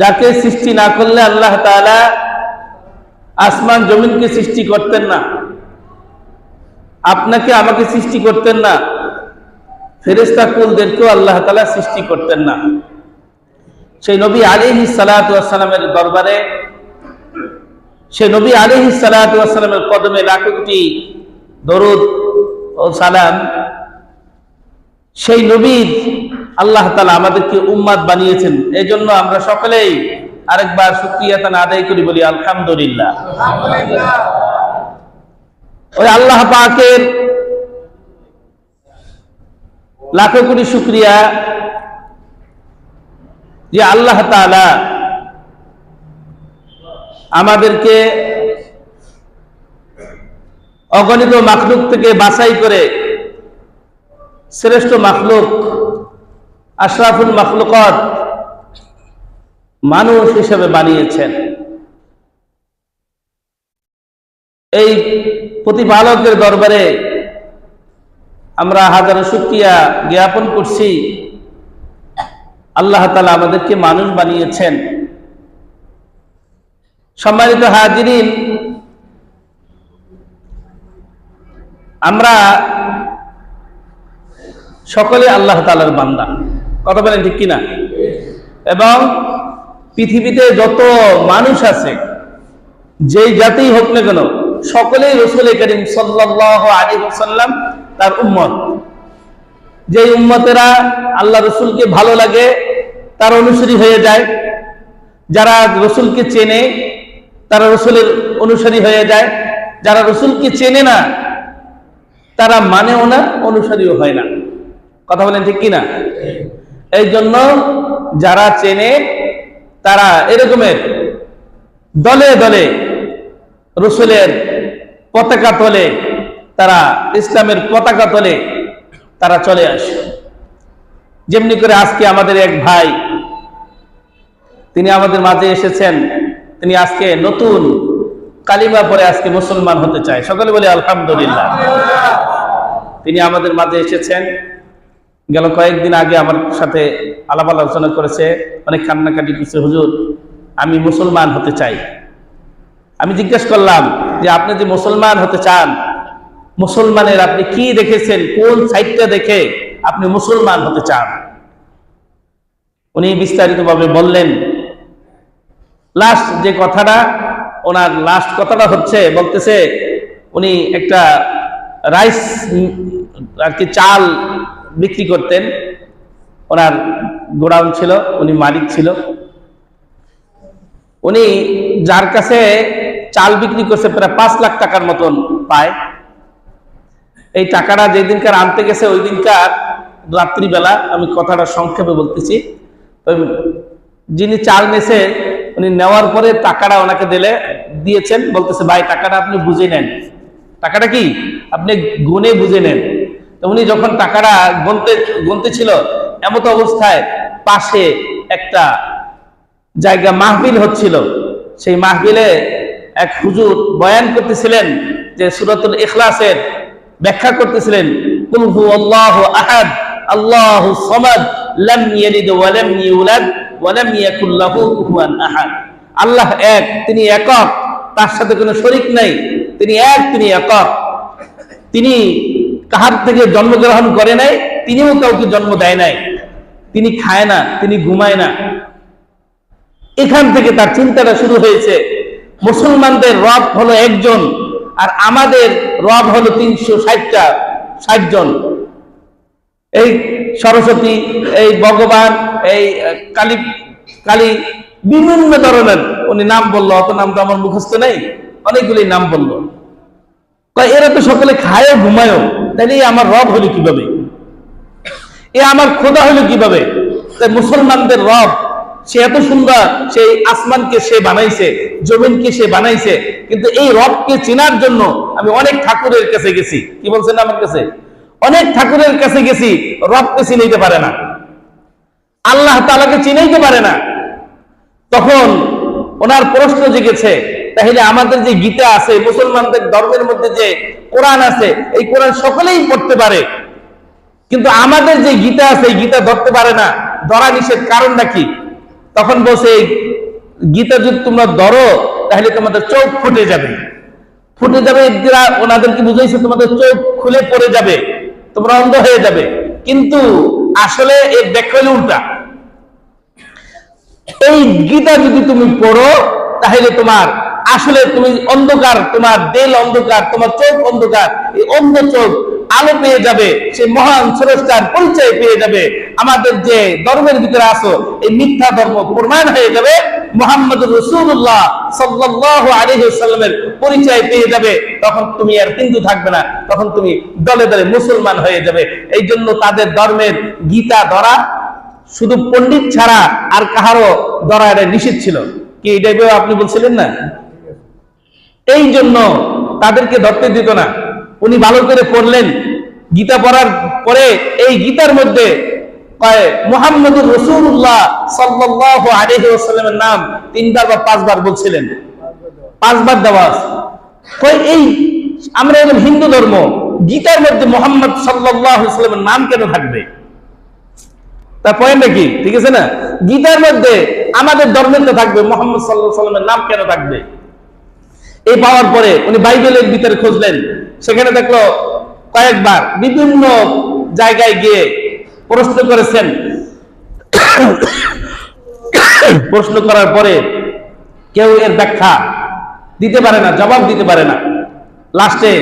যাকে সৃষ্টি না করলে আল্লাহ আসমান জমিনকে সৃষ্টি করতেন না। আপনাকে আমাকে সৃষ্টি করতেন না। ফেরেস্তা কুলদেরকেও আল্লাহ তাআলা সৃষ্টি করতেন না। সেই নবী আলিহি সালাতামের দরবারে, সেই নবী আলিহি সালাতামের কদমে লাখো দরুদ ও সালাম, সেই নবীর আল্লাহ তালা আমাদেরকে উম্মাদ বানিয়েছেন। এই জন্য আমরা সকলেই আরেকবার সুক্রিয়াতান আদায় করি, বলি আলহামদুলিল্লাহ। ওই আল্লাহ পাকের লাখো কোটি শুক্রিয়া যে আল্লাহ তাআলা আমাদেরকে অগণিত মাখলুক থেকে বাছাই করে শ্রেষ্ঠ মাখলুক আশরাফুল মাখলুকত মানুষ হিসেবে বানিয়েছেন। এই প্রতিপালকের দরবারে আমরা হাজারো শুক্রিয়া জ্ঞাপন করছি। আল্লাহ তালা আমাদেরকে মানুষ বানিয়েছেন। সম্মানিত হাজিরিন, আমরা সকলে আল্লাহ তালার বান্দা। কথা বলেন ঠিক কিনা? এবং পৃথিবীতে যত মানুষ আছে, যেই জাতিই হোক না কেন, সকলেই রসুল করিম সাল্লাহ আলী সাল্লাম তার উম্মত। যে উম্মতেরা আল্লাহ রসুলকে ভালো লাগে, তার অনুসারী হয়ে যায়। যারা রসুলকে চেনে, তারা রসুলের অনুসারী হয়ে যায়। যারা রসুলকে চেনে না, তারা মানেও না, অনুসারীও হয় না। কথা বলেন ঠিক কিনা? এই জন্য যারা চেনে, তারা এরকমের দলে দলে, রসুলের পতাকা তলে, তারা ইসলামের পতাকা তলে তারা চলে আসে। যেমনি করে আজকে আমাদের এক ভাই, তিনি আমাদের মাঝে এসেছেন, তিনি আজকে নতুন কালিমা পরে আজকে মুসলমান হতে চায়। সকলে বলে আলহামদুলিল্লাহ। তিনি আমাদের মাঝে এসেছেন। গেল কয়েকদিন আগে আমার সাথে আলাপ আলোচনা করেছে, অনেক কান্নাকাটি কিছু হুজুর, আমি মুসলমান হতে চাই। আমি জিজ্ঞেস করলাম যে, আপনি যে মুসলমান হতে চান, মুসলমানের আপনি কি দেখেছেন? কোন সাইডটা দেখে আপনি মুসলমান হতে চান? উনি বিস্তারিতভাবে বললেন, লাস্ট যে কথাটা, ওনার লাস্ট কথাটা হচ্ছে, বলতেছে, উনি একটা রাইস আর কি চাল বিক্রি করতেন। ওনার গোডাউন ছিল, উনি মালিক ছিল। উনি যার কাছে চাল বিক্রি করছে, প্রায় পাঁচ লাখ টাকার মতন পায়। এই টাকাটা যেদিনকার আনতে গেছে ওই দিনকার রাত্রিবেলা, আমি কথাটা সংক্ষেপে বলতেছি। যিনি চাল নেছে, উনি নেওয়ার পরে টাকাটা ওনাকে দিলে, দিয়েছেন। বলতেছে, ভাই, টাকাটা আপনি বুঝে নেন। টাকাটা কি? আপনি গুনে বুঝে নেন। উনি যখন টাকাটা গুনতে গুনতে ছিল, এমত অবস্থায় পাশে একটা জায়গা মাহবিল হচ্ছিল। সেই মাহবিলে এক হুজুর বয়ান করতেছিলেন যে সুরতুল ইখলাসের ব্যাখ্যা করতেছিলেন, কুল হু আল্লাহু আহাদ, আল্লাহু সামাদ, লাম ইয়ালিদ ওয়া লাম ইউলাদ ওয়া লাম ইয়াকুল লাহু কুফুয়ান আহাদ। আল্লাহ এক, তিনি একক, তার সাথে কোনো শরীক নাই, তিনি এক, তিনি একক। তিনি কাহার থেকে জন্মগ্রহণ করে নাই, তিনিও কাউকে জন্ম দেয় নাই। তিনি খায় না, তিনি ঘুমায় না। এখান থেকে তার চিন্তাটা শুরু হয়েছে। মুসলমানদের রব হলো একজন, আর আমাদের রব হলো তিনশো ষাটটা, ষাট জন। এই সরস্বতী, এই ভগবান, এই কালী কালী, বিভিন্ন ধরনের। উনি নাম বলল, অত নাম তো আমার মুখস্থ নেই। অনেকগুলি নাম বলল। এরা তো সকলে খায় ঘুমায়ও। তাহলে আমার রব হলো কীভাবে? এ আমার খোদা হলো কীভাবে? মুসলমানদের রব, সে এত সুন্দর সেই আসমানকে সে বানাইছে, জমিনকে সে বানাইছে, কিন্তু এই রবকে চেনার জন্য আমি অনেক ঠাকুরের কাছে গেছি। কি বলছেন আমার কাছে? অনেক ঠাকুরের কাছে গেছি, রবকে চিনাইতে পারে না। আল্লাহ তালাকে চিনাইতে পারে না। তখন ওনার প্রশ্ন জেগেছে, তাহলে আমাদের যে গীতা আছে, মুসলমানদের ধর্মের মধ্যে যে কোরআন আছে, এই কোরআন সকলেই পড়তে পারে। কিন্তু আমাদের যে গীতা আছে, এই গীতা ধরতে পারে না। ধরা নিষেধ কারণটা কি তখন বলছে, এই গীতা যদি তোমরা ধরো, তাহলে তোমাদের চোখ ফুটে যাবে। ফুটে যাবে ওনাদেরকে বুঝাইছে, তোমাদের চোখ খুলে পড়ে যাবে, তোমরা অন্ধ হয়ে যাবে। কিন্তু আসলে এর ব্যাখ্যা উল্টা। এই গীতা যদি তুমি পড়ো, তাহলে তোমার আসলে তুমি অন্ধকার, তোমার দেল অন্ধকার, তোমার চোখ অন্ধকার, এই অন্ধ চোখ আলো পেয়ে যাবে, সে মহান স্রষ্টার পরিচয় পেয়ে যাবে। আমাদের যে ধর্মের ভিতরে আসো এই মিথ্যা ধর্ম প্রমাণ হয়ে যাবে। মোহাম্মদ রসুল্লাহ সাল্লাহ আলহিসাল্লামের পরিচয় পেয়ে যাবে। তখন তুমি আর হিন্দু থাকবে না, তখন তুমি দলে দলে মুসলমান হয়ে যাবে। এই জন্য তাদের ধর্মের গীতা ধরা শুধু পণ্ডিত ছাড়া আর কাহারও ধরা এটা নিষেধ ছিল। কি এটাই আপনি বলছিলেন না? এই জন্য তাদেরকে ধরতে দিত না। উনি ভালো করে পড়লেন। গীতা পড়ার পরে এই গীতার মধ্যে মোহাম্মদুর রসুল্লাহ সাল্লাহ আলহি ওসাল্লামের নাম তিনবার বা পাঁচবার বলছিলেন। পাঁচবার দেওয়া এই আমরা এখন হিন্দু ধর্ম, গীতার মধ্যে মোহাম্মদ সাল্লাহ ইসলামের নাম কেন থাকবে? তার পয়েন্টটা কি? ঠিক আছে না? গীতার মধ্যে আমাদের ধর্মের তো থাকবে, মোহাম্মদ সাল্লাহ সাল্লামের নাম কেন থাকবে? এই পাওয়ার পরে উনি বাইবেলের ভিতরে খুঁজলেন। সেখানে দেখল কয়েকবার বিভিন্ন জায়গায় গিয়ে প্রশ্ন করেছেন। প্রশ্ন করার পরে কেউ এর ব্যাখ্যা দিতে পারে না, জবাব দিতে পারে না। লাস্টে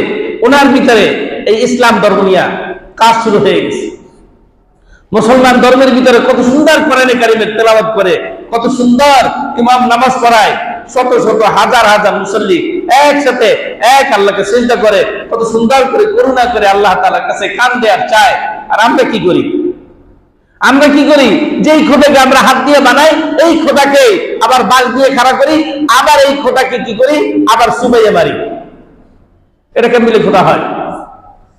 ওনার ভিতরে এই ইসলাম ধর্ম নিয়ে কাজ শুরু হয়ে গেছে। মুসলমান ধর্মের ভিতরে কত সুন্দর কোরআনে কারিমের তেলাওয়াত করে, কত সুন্দর ইমাম নামাজ পড়ায়, শত শত হাজার হাজার মুসল্লি একসাথে এক আল্লাহকে চিন্তা করে, কত সুন্দর করে করুণা করে আল্লাহ তালার কাছে কান দেয়ার চায়। আর আমরা কি করি? আমরা কি করি? যেই খোদাকে আমরা হাত দিয়ে বানাই, এই খোদাকে আবার বাস দিয়ে খাড়া করি, আবার এই খোদাকে কি করি? আবার সুবাইয়ে মারি। এটা কেমন খোদা হয়?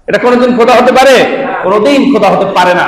এটা কোনোদিন খোদা হতে পারে? কোনোদিন খোদা হতে পারে না।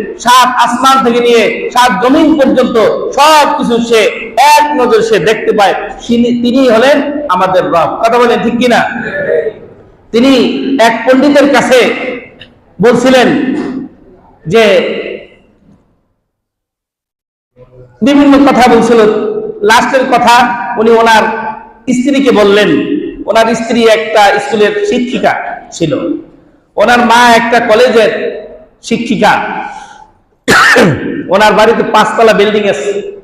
সাত আসমান থেকে নিয়ে সাত জমিন পর্যন্ত সব কিছু সে এক নজর সে দেখতে পায়। তিনি- হলেন আমাদের রব। কথা বলেন ঠিক কিনা? তিনি এক পণ্ডিতের কাছে বলছিলেন যে, বিভিন্ন কথা বলছিল। লাস্টের কথা উনি ওনার স্ত্রীকে বললেন। ওনার স্ত্রী একটা স্কুলের শিক্ষিকা ছিল। ওনার মা একটা কলেজের শিক্ষিকা। ওনার বাড়িতে পাঁচতলা বিল্ডিং আছে।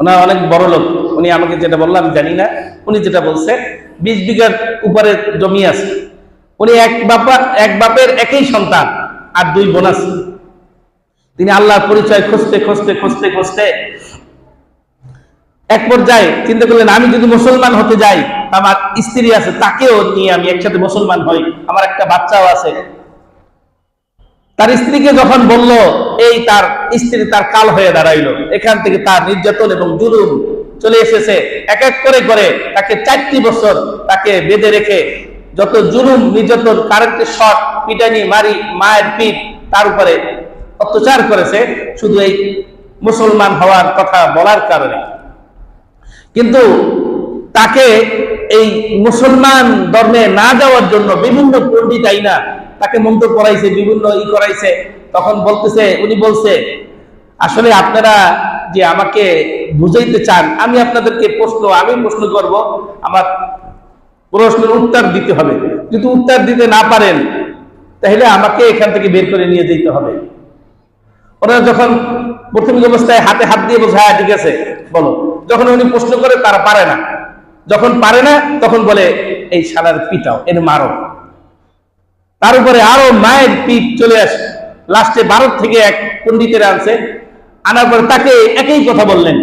ওনার অনেক বড় লোক। উনি আমাকে যেটা বললাম জানি না। উনি যেটা বলছে, বিশ বিঘার উপরে জমি আছে। উনি এক বাপা, এক বাপের একই সন্তান আর দুই বোন আছে। তিনি আল্লাহর পরিচয় খুঁজতে খুঁজতে খুঁজতে খুঁজতে এক পর্যায়ে চিন্তা করলেন, আমি যদি মুসলমান হতে যাই, আমার স্ত্রী আছে, তাকেও নিয়ে আমি একসাথে মুসলমান হই। আমার একটা বাচ্চাও আছে। তার স্ত্রীকে যখন বলল, এই তার স্ত্রী তার কাল হয়ে দাঁড়াইলো। এখান থেকে তার নির্যাতন এবং জুলুম চলে এসেছে। এক এক করে করে তাকে চারটি বছর তাকে বেঁধে রেখে যত জুলুম, নির্যাতন কারেন্টের শট, পিটানি, মারি, মায়ের পিঠ তার উপরে অত্যাচার করেছে, শুধু এই মুসলমান হওয়ার কথা বলার কারণে। কিন্তু তাকে এই মুসলমান ধর্মে না যাওয়ার জন্য বিভিন্ন পণ্ডিত আইনা তাকে মন্ত্র করাইছে বিভিন্ন ই করাইছে, তখন বলতেছে, উনি বলছে, আসলে আপনারা যে আমাকে বুঝাইতে চান, আমি আপনাদেরকে প্রশ্ন, আমি প্রশ্ন করব, আমার প্রশ্নের উত্তর দিতে হবে। যদি উত্তর দিতে না পারেন, তাহলে আমাকে এখান থেকে বের করে নিয়ে যেতে হবে। ওরা যখন প্রাথমিক অবস্থায় হাতে হাত দিয়ে বলছে হ্যাঁ ঠিক আছে, বলো। যখন উনি প্রশ্ন করে, তারা পারে না। যখন পারে না, তখন বলে, এই শালার পিটাও, এর মারো তার উপরে আরও মায়ের পিঠ চলে আসে লাস্টে ভারত থেকে এক পণ্ডিতের আনছে। আনার পরে তাকে একই কথা বললেন।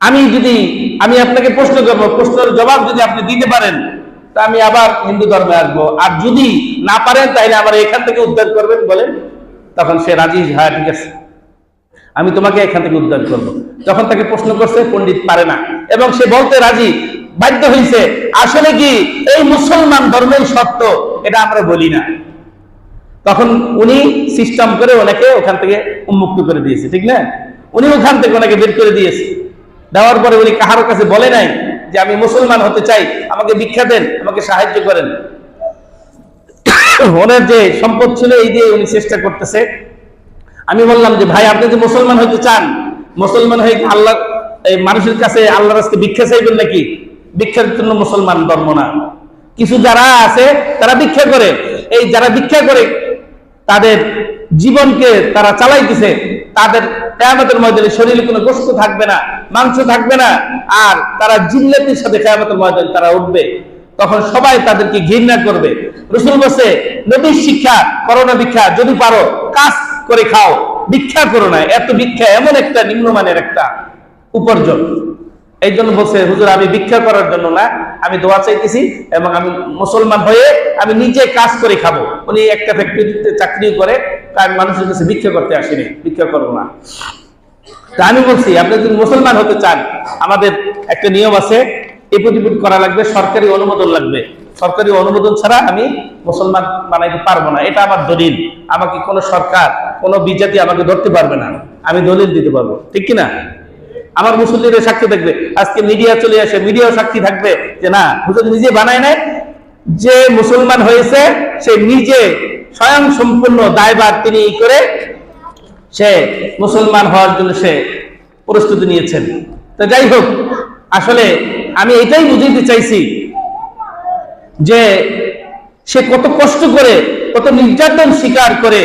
আমি যদি আমি আপনাকে প্রশ্ন করব। প্রশ্নের জবাব যদি আপনি দিতে পারেন, তা আমি আবার হিন্দু ধর্মে আসব। আর যদি না পারেন, তাহলে আমার এখান থেকে উদ্ধার করবেন বলেন। তখন সে রাজি হ্যাঁ ঠিক আছে। আমি তোমাকে এখান থেকে উদ্ধার করব। যখন তাকে প্রশ্ন করছে, পণ্ডিত পারে না। এবং সে বলতে রাজি বাধ্য হয়েছে আসলে কি এই মুসলমান ধর্মের সত্য এটা আমরা বলি না। তখন উনি সিস্টেম করে ওনাকে ওখান থেকে উন্মুক্ত করে দিয়েছে, ঠিক না? উনি ওখান থেকে ওনাকে বের করে দিয়েছে। দেওয়ার পরে উনি কাহারো কাছে বলে নাই যে, আমি মুসলমান হতে চাই, আমাকে ভিক্ষা দেন, আমাকে সাহায্য করেন। ওনার যে সম্পদ ছিল, এই দিয়ে উনি চেষ্টা করতেছে। আমি বললাম যে, ভাই, আপনি যে মুসলমান হইতে চান, মুসলমান হয়ে আল্লাহ, এই মানুষের কাছে আল্লাহর রাস্তায় ভিক্ষা চাইবেন নাকি? ভিক্ষার জন্য মুসলমান ধর্ম না। কিছু যারা আছে, তারা ভিক্ষা করে। এই যারা ভিক্ষা করে, তাদের জীবনকে তারা চালাইতেছে। তাদের কেয়ামতের ময়দানে শরীরে কোনো গোস্ত থাকবে না, মাংস থাকবে না, আর তারা জিল্লাতির সাথে কেয়ামতের ময়দানে তারা উঠবে। তখন সবাই তাদেরকে ঘৃণা করবে। রসুল বসে নবীর শিক্ষা, করোনা ভিক্ষা, যদি পারো, কাজ করে খাও। ভিক্ষা করো না। এত ভিক্ষা এমন একটা নিম্নমানের একটা উপার্জন। এই জন্য বলছে, হুজুর, আমি ভিক্ষা করার জন্য না, আমি দোয়া চাইতেছি এবং আমি মুসলমান হয়ে আমি নিজে কাজ করে খাব। উনি একটা ফ্যাক্টরিতে চাকরি করে তা আমি মানুষের কাছে ভিক্ষা করতে আসিনি, ভিক্ষা করব না। তা আমি বলছি, আপনি যদি মুসলমান হতে চান, আমাদের একটা নিয়ম আছে এপুটিপুট করা লাগবে, সরকারি অনুমোদন লাগবে। সরকারি অনুমোদন ছাড়া আমি মুসলমান বানাইতে পারব না, এটা আমার দলিল। আমাকে কোনো সরকার, কোনো বিজাতি আমাকে ধরতে পারবে না, আমি দলিল দিতে পারব। ঠিক কি না আমার মুসল্লিরা সাক্ষী থাকবে আজকে মিডিয়া চলে আসে মিডিয়াও সাক্ষী থাকবে যে না, হুজুর নিজে বানায় নাই, যে মুসলমান হয়েছে, সে নিজে স্বয়ং সম্পূর্ণ দায়ভার তিনি করে সে মুসলমান হওয়ার জন্য সে প্রস্তুতি নিয়েছেন। তো যাই হোক, আসলে আমি এটাই বুঝাইতে চাইছি যে সে কত কষ্ট করে, কত নির্যাতন স্বীকার করে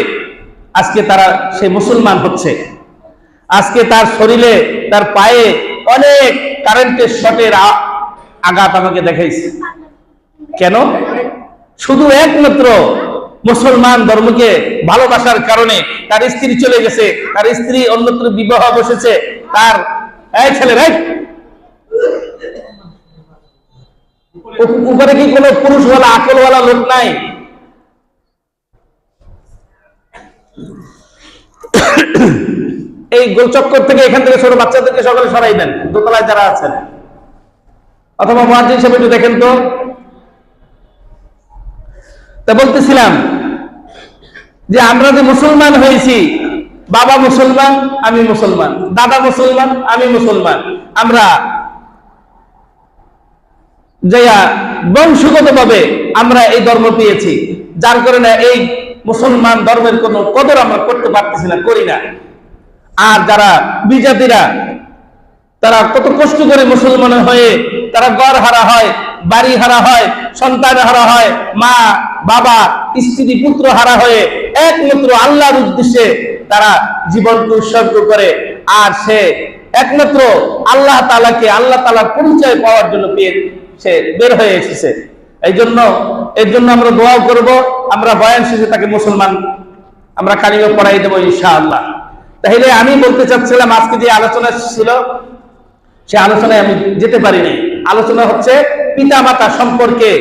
আজকে তারা সে মুসলমান হচ্ছে। আজকে তার শরীরে, তার পায়ে অনেক কারেন্টের শটের আঘাত আমাকে দেখাইছে। কেন? শুধু একমাত্র মুসলমান ধর্মকে ভালোবাসার কারণে তার স্ত্রী চলে গেছে, তার স্ত্রী অন্যত্র বিবাহ বসেছে, তার এই ছেলে ভাই উপরে কি কোনো পুরুষওয়ালা, আকলওয়ালা লোক নাই? এই গোলচক্কর থেকে এখান থেকে ছোট বাচ্চাদেরকে সকালে সরাই দেন দোতলায় যারা আছেন। অথবা মহাজিন হিসেবে একটু দেখেন তো। বলতেছিলাম যে আমরা যে মুসলমান হয়েছি, বাবা মুসলমান, আমি মুসলমান, দাদা মুসলমান, আমি মুসলমান, আমরা যাইয়া বংশগত ভাবে আমরা এই ধর্ম পেয়েছি। যার কারণে এই মুসলমান ধর্মের কোনো কদর আমরা করতে পারতেছি না, করি না। আর যারা বিজাতিরা, তারা কত কষ্ট করে মুসলমান হয়ে, তারা গড় হারা হয়, বাড়ি হারা হয়, সন্তান হারা হয়, মা, বাবা, স্ত্রী, পুত্র হারা হয়ে, একমাত্র আল্লাহর উদ্দেশ্যে তারা জীবনকে উৎসর্গ করে। আর সে একমাত্র আল্লাহ তালাকে আল্লাহ তালার পরিচয় পাওয়ার জন্য পেয়ে সে বের হয়ে এসেছে। এই জন্য এর জন্য আমরা দোয়াও করব, আমরা বয়ান শেষে তাকে মুসলমান, আমরা কালিমা পড়াই দেবো ইনশাআল্লাহ। তাহলে আমি বলতে চাচ্ছিলাম, আজকে যে আলোচনা ছিল, সে আলোচনায় আমি যেতে পারিনি। আলোচনা হচ্ছে পিতা মাতা সম্পর্কে।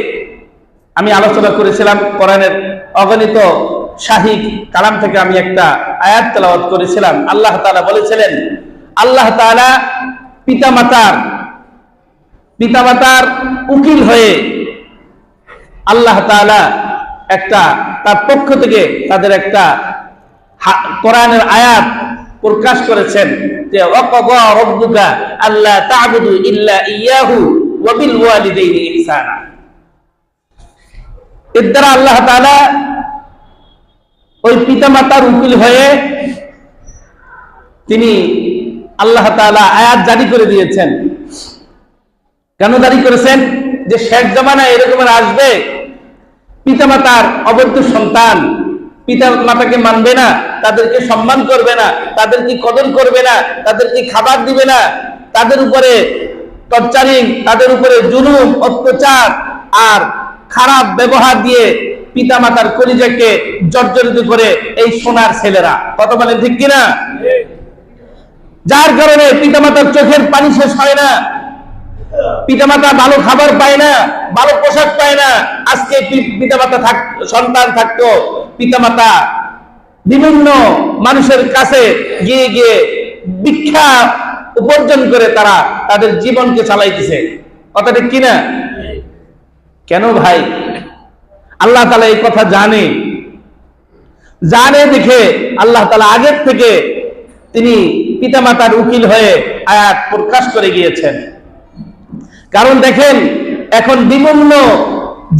আমি আলোচনা করেছিলাম, কোরআনের অগণিত শাহী কালাম থেকে আমি একটা আয়াত তেলাওয়াত করেছিলাম। আল্লাহ তাআলা বলেছিলেন, আল্লাহ তাআলা পিতা মাতার পিতা মাতার উকিল হয়ে আল্লাহ তাআলা একটা, তার পক্ষ থেকে তাদের একটা কোরআনের আয়াত প্রকাশ করেছেন যে রাব্বুকা আল্লা তা'বুদু ইল্লা ইয়াহু ওয়া বিল ওয়ালিদাইনি ইহসানা। এর দ্বারা আল্লাহ তাআলা ওই পিতামাতার উকিল হয়ে তিনি আল্লাহ তাআলা আয়াত জারি করে দিয়েছেন। কেন জারি করেছেন? যে শেষ জামানায় এরকম আসবে পিতামাতার অবৈধ সন্তান পিতা মাতাকে মানবে না, তাদেরকে সম্মান করবে না তাদেরকে কদর করবে না তাদেরকে খাবার দিবে না, তাদের উপরে টর্চারিং, তাদের উপরে জুলুম, অত্যাচার আর খারাপ ব্যবহার দিয়ে পিতা মাতার কলিজাকে জর্জরিত করে এই সোনার ছেলেরা। কত বলে ঠিক কিনা? যার কারণে পিতামাতার চোখের পানি শেষ হয় না, পিতামাতা ভালো খাবার পায় না, ভালো পোশাক পায় না, আজকে পি- পিতামাতা থাক সন্তান থাকতো পিতামাতা, বিভিন্ন মানুষের কাছে গিয়ে গিয়ে ভিক্ষা উপার্জন করে তারা তাদের জীবনকে চালাইতেছে। কথাটা কিনা কেন ভাই? আল্লাহ তালা এই কথা জানে। জানে দেখে আল্লাহ তালা আগের থেকে তিনি পিতামাতার উকিল হয়ে আয়াত প্রকাশ করে গিয়েছেন। কারণ দেখেন, এখন বিভিন্ন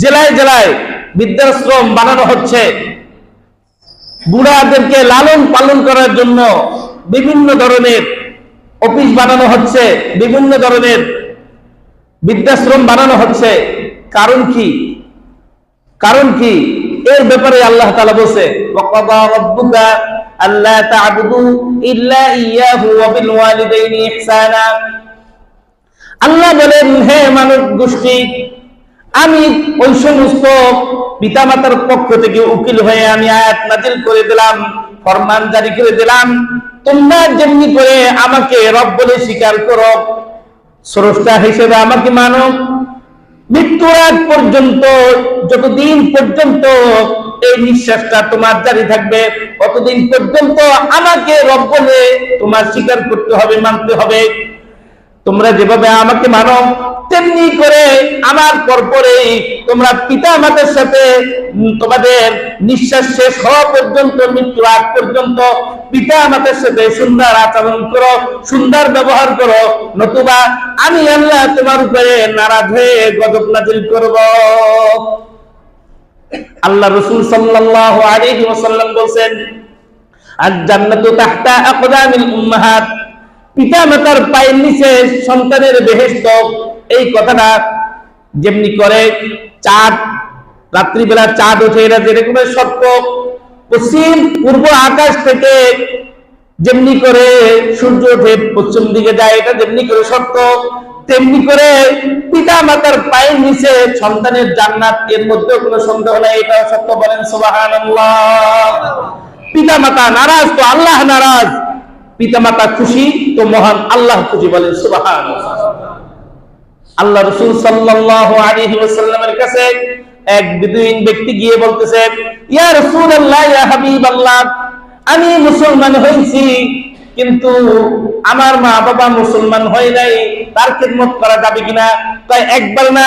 জেলায় জেলায় বৃদ্ধাশ্রম বানানো হচ্ছে। বুড়াদেরকে লালন পালন করার জন্য বিভিন্ন ধরনের অফিস বানানো হচ্ছে, বিভিন্ন ধরনের বৃদ্ধাশ্রম বানানো হচ্ছে। কারণ কি? কারণ কি? এর ব্যাপারে আল্লাহ তালা বলছে, ওয়াকাদা রাব্বুকা আল্লা তা'বুদু ইল্লা ইয়াহু ওয়া বিল আল্লাহ বলেন, হে মানব গোষ্ঠী আমি ওই সমস্ত পিতামাতার পক্ষ থেকে উকিল হয়ে আমি আয়াত নাজিল করে দিলাম, ফরমান জারি করে দিলাম। তোমরা যেমনি করে আমাকে রব বলে স্বীকার করো, স্রষ্টা হিসেবে আমাকে মানো। মৃত্যুর আগ পর্যন্ত, যতদিন পর্যন্ত এই নিঃশ্বাসটা তোমার জারি থাকবে, ততদিন পর্যন্ত আমাকে রব বলে তোমার স্বীকার করতে হবে, মানতে হবে। তোমরা যেভাবে আমাকে মানো, তেমনি করে আমার পরপরেই তোমরা পিতা মাতার সাথে তোমাদের নিঃশ্বাস শেষ হওয়া পর্যন্ত মৃত্যু আগ পর্যন্ত পিতা মাতার সাথে সুন্দর আচরণ করো, সুন্দর ব্যবহার করো। নতুবা আমি আল্লাহ তোমার উপরে নারাজ হয়ে গজব নাজিল করব। আল্লাহ রসুল সাল্লাল্লাহু আলাইহি ওয়াসাল্লাম বলেন আর জান্নাতু তাহতা আকদামিল উম্মাহাত। পিতা মাতার পায়ের নিচে সন্তানের বেহেশত, এই কথাটা যেমনি করে, চাঁদ, রাত্রিবেলা চাঁদ ওঠে, এরা যেরকম সত্য পশ্চিম, পূর্ব আকাশ থেকে যেমনি করে সূর্য ওঠে, পশ্চিম দিকে যায়, এটা যেমনি করে সত্য তেমনি করে পিতা মাতার পায়ের নিচে সন্তানের জান্নাত, এর মধ্যে কোনো সন্দেহ নাই এটা সত্য বলেন, সুবহানাল্লাহ। পিতা মাতা নারাজ তো, আল্লাহ নারাজ। পিতামাতা খুশি তো মহান আল্লাহ খুশি বলেন সুবাহান আল্লাহ রসুল ওয়াসাল্লামের কাছে এক বিদুইন ব্যক্তি গিয়ে বলতেছে, ইয়া রাসূলুল্লাহ, ইয়া হাবিবাল্লাহ, আমি মুসলমান হয়েছি, কিন্তু আমার মা বাবা মুসলমান হয় নাই, তার খেদমত করা যাবে কিনা? তাই একবার না,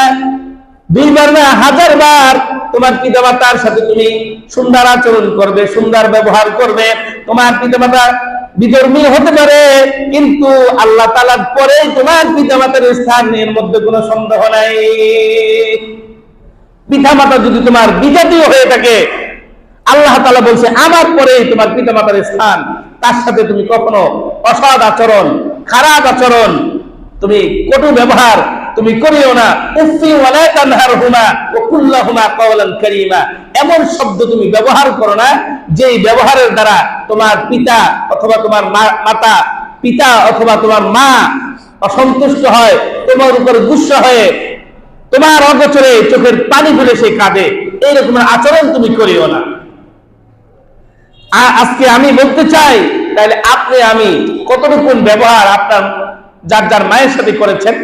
দুইবার না, হাজার বার তোমার পিতামাতার সাথে তুমি সুন্দর আচরণ করবে, সুন্দর ব্যবহার করবে, তোমার পিতামাতা বিধর্মী হতে পারে, কিন্তু আল্লাহ তালার পরে তোমার পিতামাতার স্থান এর মধ্যে কোনো সন্দেহ নাই। পিতামাতা যদি তোমার বিজাতীয় হয়ে থাকে, আল্লাহ তালা বলছে, আমার পরে তোমার পিতামাতার স্থান। তার সাথে তুমি কখনো অসৎ আচরণ, খারাপ আচরণ, তুমি কটু ব্যবহার, তুমি করিও না। উফি ওয়ালা তানহারহুমা ওয়া কুল্লাহুমা কাওলান কারীমা। এমন শব্দ তুমি ব্যবহার করো না যেই ব্যবহারের দ্বারা তোমার পিতা অথবা তোমার মাতা, পিতা অথবা তোমার মা অসন্তুষ্ট হয়, তোমার উপর গুসা হয়ে, তোমার অগোচরে চোখের পানি ফেলে সে কাঁদে, এইরকম আচরণ তুমি করিও না। আজকে আমি বলতে চাই, তাহলে আপনি আমি কতটুকু ব্যবহার আপনার যার যার মায়ের সাথে করেছেন,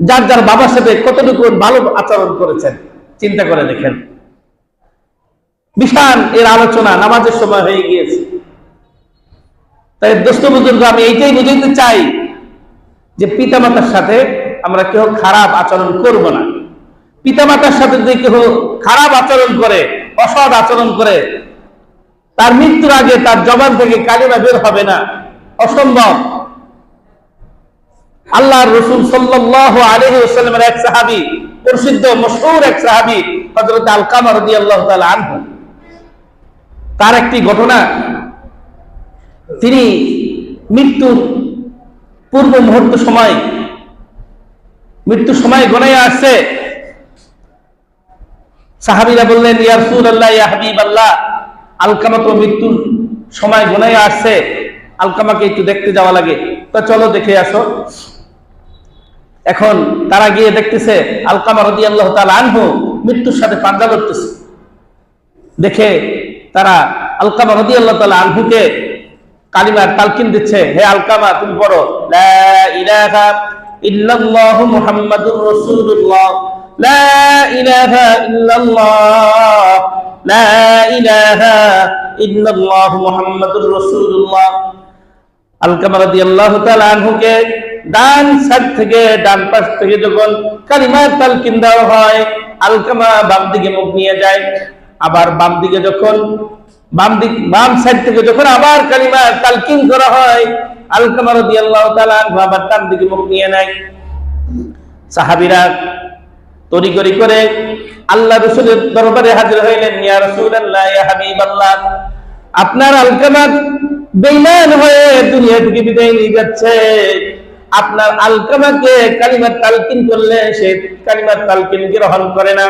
যার যার বাবার সাথে কতটুকু ভালো আচরণ করেছেন, চিন্তা করে দেখেন। বিশাল এর আলোচনা নামাজের সময় হয়ে গিয়েছে। তাই দোস্ত বুজুর্গ, আমি এইটাই বুঝাইতে চাই যে পিতামাতার সাথে আমরা কেউ খারাপ আচরণ করব না। পিতামাতার সাথে যদি কেউ খারাপ আচরণ করে, অসৎ আচরণ করে, তার মৃত্যুর আগে তার জবান থেকে কালিমা বের হবে না। অসম্ভব। আল্লাহর রসুল সাল্লাল্লাহু আলাইহি ওয়াসাল্লামের এক সাহাবি, প্রসিদ্ধ, মশহুর এক সাহাবি, হযরত আলকামা রাদিয়াল্লাহু তাআলা আনহু। তার একটি ঘটনা। তিনি মৃত্যুর পূর্ব মুহূর্ত সময়, মৃত্যুর সময় গনায় আসছে। সাহাবিরা বললেন, ইয়া আল্লাহ ইয়া হাবিবাল্লাহ আলকামা তো মৃত্যুর সময় গনায় আসছে। আলকামাকে একটু দেখতে যাওয়া লাগে। তো চলো দেখে আসো। এখন তারা গিয়ে দেখতেছে, আলকামা রদি আল্লাহ আনহু মৃত্যুর সাথে পাঞ্জা করতেছে দেখে তারা আলকামা রদি আল্লাহ তালা আনহুকে কালিমার তালকিন দিচ্ছে, হে আলকামা, তুমি ইলাহা ইল্লাল্লাহ মুহাম্মাদুর রাসূলুল্লাহ, লা ইলাহা ইল্লাল্লাহ, লা ইলাহা ইল্লাল্লাহ মুহাম্মাদুর রাসূলুল্লাহ। আলকামা রাদিয়াল্লাহু তাআলা আনহুকে ডান সাইড থেকে, ডান পাশ থেকে যখন কালিমার তালকিন দেওয়া হয়, আলকামা বাম দিকে মুখ নিয়ে যায়। আবার বাম দিকে যখন, বাম দিক, বাম সাইড থেকে যখন আবার কালিমা তালকিন করা হয়, আলকামা রাদিয়াল্লাহু তাআলা আনহু আবার ডান দিকে মুখ নিয়ে নেয়। সাহাবীরা তড়িগড়ি করে আল্লাহ রসুলের দরবারে হাজির হইলেন, ইয়া রাসূলুল্লাহ, ইয়া হাবিবাল্লাহ, আপনার আলকামা বেঈমান হয়ে দুনিয়া থেকে বিদায় নিয়ে যাচ্ছে। আপনার আলকামাকে কালিমার তালকিন করলে সে কালিমার তালকিন গ্রহণ করে না।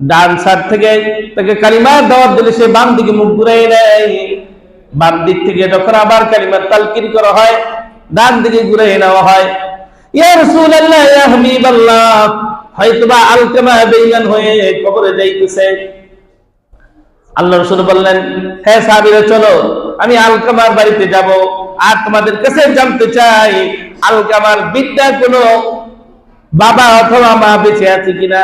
ডান সাইড থেকে তাকে কালিমার দাওয়াত দিলে সে বাম দিকে মুখ ঘুরাই নেয় বাম দিক থেকে যখন আবার কালিমার তালকিন করা হয়, ডান দিকে ঘুরাই নেওয়া হয়। হয়তোবা হয়ে কবরে আল্লাহ বললেন চলো, আমি আলকামার বাড়িতে যাব। আর তোমাদের জানতে চাই বিদ্যা বাবা অথবা মা বেঁচে আছে কিনা?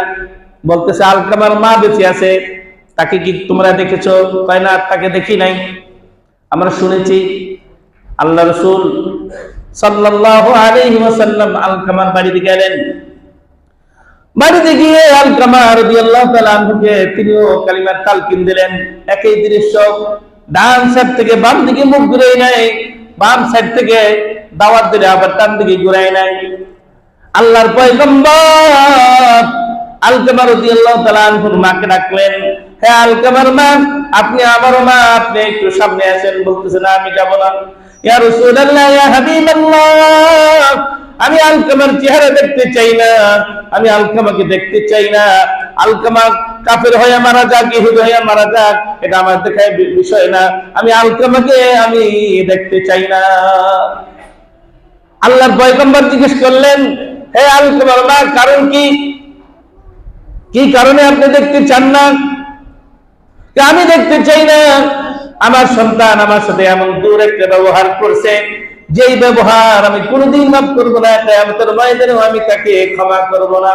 বলতেছে আলকামার মা বেঁচে আছে। তাকে কি তোমরা দেখেছ? কয়, না, তাকে দেখি নাই। আমরা শুনেছি, আল্লাহ রসুল দিলেন। একই দৃশ্য, ডান সাইড থেকে বাম দিকে মুখ নাই বাম সাইড থেকে দাওয়াত দিলে আবার দিকে নাই আল্লাহর পয়গম্বর আলকামা রাদিয়াল্লাহু তাআলা আনহুর মাকে ডাকলেন, হে আলকামার মা, আপনি আমারও মা, আপনি একটু সামনে আসেন। বলতেছেন আমি যাব না। ইয়া রাসূলুল্লাহ, ইয়া হাবিবাল্লাহ, আমি আলকামার চেহারা দেখতে চাই না, আমি আলকামাকে দেখতে চাই না। আলকামা, কাফের হয়ে মারা যাক, ইহুদ হয়ে মারা যাক, এটা আমার দেখায় বিষয় না। আমি আলকামাকে, আমি দেখতে চাই না। আল্লাহর পয়গম্বর জিজ্ঞেস করলেন, হে আলকামার মা, কারণ কি? কি কারণে আপনি দেখতে চান না? আমি দেখতে চাই না। আমার সন্তান আমার সাথে এমন দূর একটা ব্যবহার করছে, যেই ব্যবহার আমি কোনোদিন মাফ করব না, কেয়ামতের ময়দানেও আমি তাকে ক্ষমা করব না।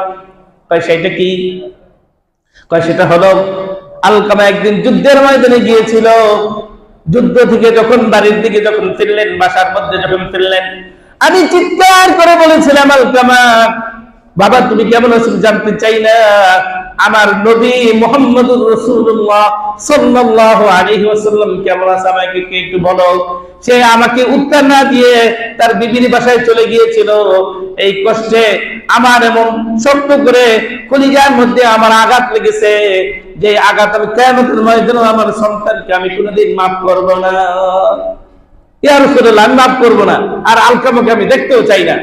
কয়, সেটা কি? কয়, সেটা হলো, আলকামা একদিন যুদ্ধের ময়দানে গিয়েছিল। যুদ্ধ থেকে যখন বাড়ির দিকে যখন ফিরলেন, বাসার মধ্যে যখন ফিরলেন, আমি চিৎকার করে বলেছিলাম, আলকামা বাবা, তুমি কেমন আছো জানতে চাই না? আমার নবী মোহাম্মদুর রাসূলুল্লাহ সাল্লাল্লাহু আলাইহি ওয়াসাল্লাম কেমন আছে আমাকে একটু বলো? সে আমাকে উত্তর না দিয়ে তার বিবির বাসায় চলে গিয়েছিল। এই কষ্টে আমার এমন ছোট্ট করে কলিজার মধ্যে আমার আঘাত লেগেছে যে আঘাত আমি কেমন ময়দানে আমার সন্তানকে আমি কোনোদিন মাফ করব না। ইয়া রাসূলুল্লাহ, আমি মাফ করব না, আর আলকামাকে আমি দেখতেও চাই না।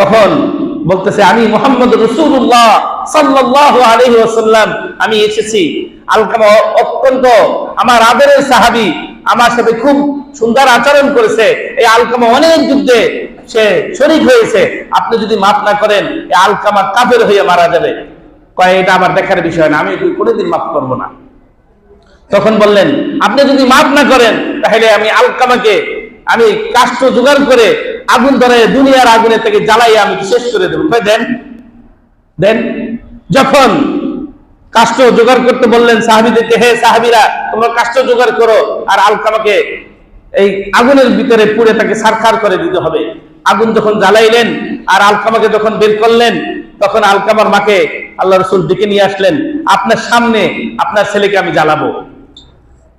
তখন বলতেছে, আমি মোহাম্মদ রসুল্লাহ সাল্লাহ আলহি আমি এসেছি। আলকামা অত্যন্ত আমার আদরের সাহাবি আমার সাথে খুব সুন্দর আচরণ করেছে। এই আলকামা অনেক যুদ্ধে সে শরিক হয়েছে। আপনি যদি মাফ না করেন, এই আলকামা কাপের হয়ে মারা যাবে। কয়, এটা আমার দেখার বিষয় না, আমি কোনোদিন মাফ করব না। তখন বললেন, আপনি যদি মাফ না করেন, তাহলে আমি আলকামাকে আমি কাষ্ঠ জোগাড় করে আগুন ধরে দুনিয়ার আগুনে থেকে জ্বালাই আমি শেষ করে দেবো। কয় দেন। দেন। যখন কাষ্ঠ জোগাড় করতে বললেন সাহাবিদেরকে, হে সাহাবিরা, তোমরা কাষ্ঠ জোগাড় করো আর আলকামাকে এই আগুনের ভিতরে পুড়ে তাকে সারখার করে দিতে হবে। আগুন যখন জ্বালাইলেন আর আলকামাকে যখন বের করলেন, তখন আলকামার মাকে আল্লাহ রসুল ডেকে নিয়ে আসলেন, আপনার সামনে আপনার ছেলেকে আমি জ্বালাবো।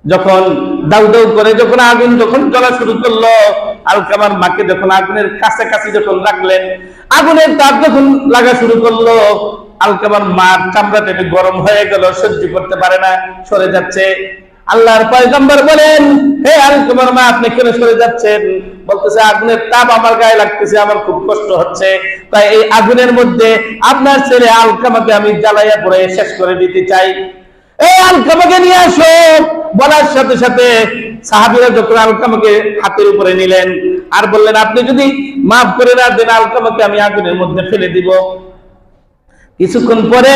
যখন দাউ দাউ করে যখন আগুন যখন জ্বলা শুরু করল, আলকামার মাকে যখন আগুনের কাছাকাছি যখন রাখলেন, আগুনের তাপ যখন লাগা শুরু করল, আলকামার মার চামড়াটা একটু গরম হয়ে গেল, সহ্য করতে পারে না, সরে যাচ্ছে। আল্লাহর পয়গম্বর বলেন, হে আলকামার মা, আপনি কেন সরে যাচ্ছেন? বলতেছে, আগুনের তাপ আমার গায়ে লাগতেছে, আমার খুব কষ্ট হচ্ছে। তাই এই আগুনের মধ্যে আপনার ছেলে আলকামাকে আমি জ্বালাইয়া পড়ে শেষ করে দিতে চাই। এই আলকামাকে নিয়ে আসো। বলার সাথে সাথে সাহাবিরা যখন আলকামাকে হাতের উপরে নিলেন আর বললেন, আপনি যদি মাফ করে না দেন, আলকামাকে আমি আগুনের মধ্যে ফেলে দিব। কিছুক্ষণ পরে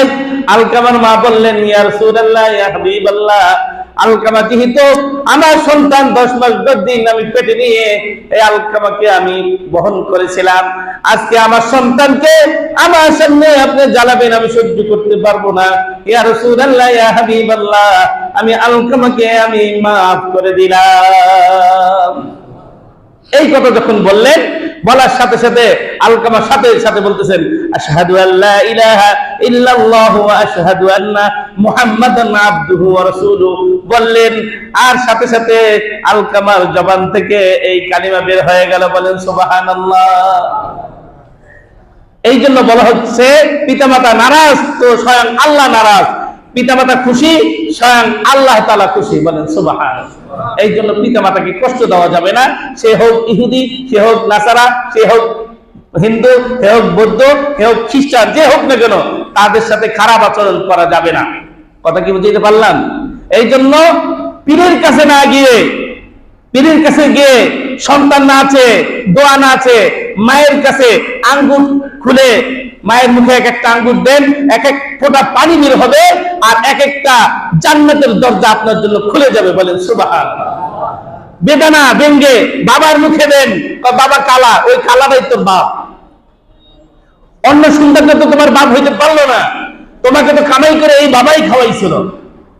আলকামার মা বললেন, ইয়া সুরাল্লাহ ইয়া হাবিবাল্লাহ আলকামা যেহেতু আমার সন্তান দশ মাস দশ দিন আমি পেটে নিয়ে এই আলকামাকে আমি বহন করেছিলাম। আজকে আমার সন্তানকে আমার সামনে আপনি জ্বালাবেন, আমি সহ্য করতে পারব না। ইয়া রাসূলুল্লাহ, ইয়া হাবিবাল্লাহ, আমি আলকামাকে আমি মাফ করে দিলাম। এই কথা যখন বললেন বলার সাথে সাথে আলকামার সাথে সাথে বলতেছেন, আশহাদু ইলাহা ওয়া আশহাদু আন্না মুহাম্মাদান আবদুহু ওয়া বললেন, আর সাথে সাথে আলকামার জবান থেকে এই কালিমা বের হয়ে গেল। বলেন, সুবহানাল্লাহ। এই জন্য বলা হচ্ছে, পিতামাতা নারাজ তো স্বয়ং আল্লাহ নারাজ। পিতামাতা খুশি, স্বয়ং আল্লাহ তালা খুশি বলেন, সুবাহান। এই জন্য পিতামাতাকে কষ্ট দেওয়া যাবে না। সে হোক ইহুদি, সে হোক নাসারা, সে হোক হিন্দু, সে হোক বৌদ্ধ, সে হোক খ্রিস্টান, যে হোক না কেন, তাদের সাথে খারাপ আচরণ করা যাবে না। কথা কি বুঝতে পারলাম? এই জন্য পীরের কাছে না গিয়ে, পীরের কাছে গিয়ে সন্তান না আছে, দোয়া না আছে, মায়ের কাছে আঙ্গুর খুলে মায়ের মুখে এক একটা আঙ্গুর দেন, এক এক ফোঁটা পানি বের হবে আর এক একটা জান্নাতের দরজা আপনার জন্য খুলে যাবে বলেন সুবাহান বেদানা, ব্যঙ্গে, বাবার মুখে দেন বাবা, কালা, ওই কালাটাই তোর বাপ। অন্য সন্তানটা তো তোমার বাপ হইতে পারল না। তোমাকে তো কামাই করে এই বাবাই খাওয়াইছিল।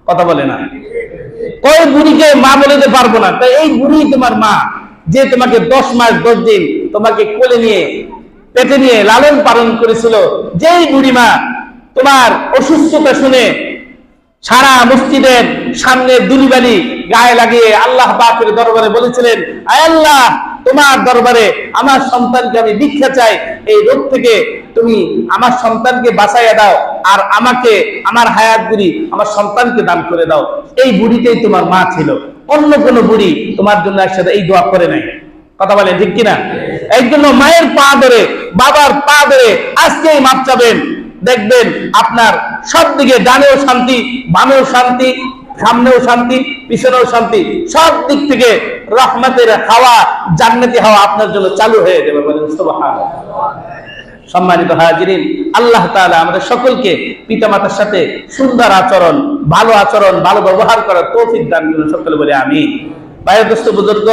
কথা বলে না। ওই বুড়িকে মা বলে পারব না। তাই এই বুড়ি তোমার মা, যে তোমাকে দশ মাস, দশ দিন তোমাকে কোলে নিয়ে পেটে নিয়ে লালন পালন করেছিল। যেই বুড়ি মা তোমার অসুস্থতা শুনে সারা মসজিদের সামনে দুলিবালি গায়ে লাগিয়ে আল্লাহ পাকের দরবারে বলেছিলেন আল্লাহ, তোমার দরবারে আমার সন্তানকে আমি ভিক্ষা চাই। এই রোগ থেকে তুমি আমার সন্তানকে বাঁচাইয়া দাও আর আমাকে, আমার হায়াত বুড়ি আমার সন্তানকে দান করে দাও। এই বুড়িতেই তোমার মা ছিল। অন্য কোনো বুড়ি তোমার জন্য একসাথে এই দোয়া করে নাই। কথা বলে ঠিক কিনা? এই জন্য মায়ের পা ধরে, বাবার পা ধরে আজকেই মাপ চাবেন। দেখবেন আপনার সব দিকে ডানেও শান্তি, বামেও শান্তি, সামনেও শান্তি, পিছনেও শান্তি সব দিক থেকে রহমতের হাওয়া, জান্নাতি হাওয়া আপনার জন্য চালু হয়ে যাবে বলেন সম্মানিত হাজিরিন, আল্লাহ তাআলা আমাদের সকলকে পিতামাতার সাথে সুন্দর আচরণ, ভালো আচরণ, ভালো ব্যবহার করার তৌফিক দান সকলে বলে আমি ভাইয়ের দোস্ত, বুজুর্গ,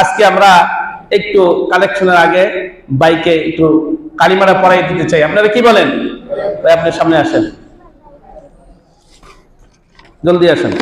আজকে আমরা একটু কালেকশনের আগে বাইকে একটু কালিমারা পড়াই দিতে চাই। আপনারা কি বলেন? আপনি সামনে আসেন। জলদি আসেন।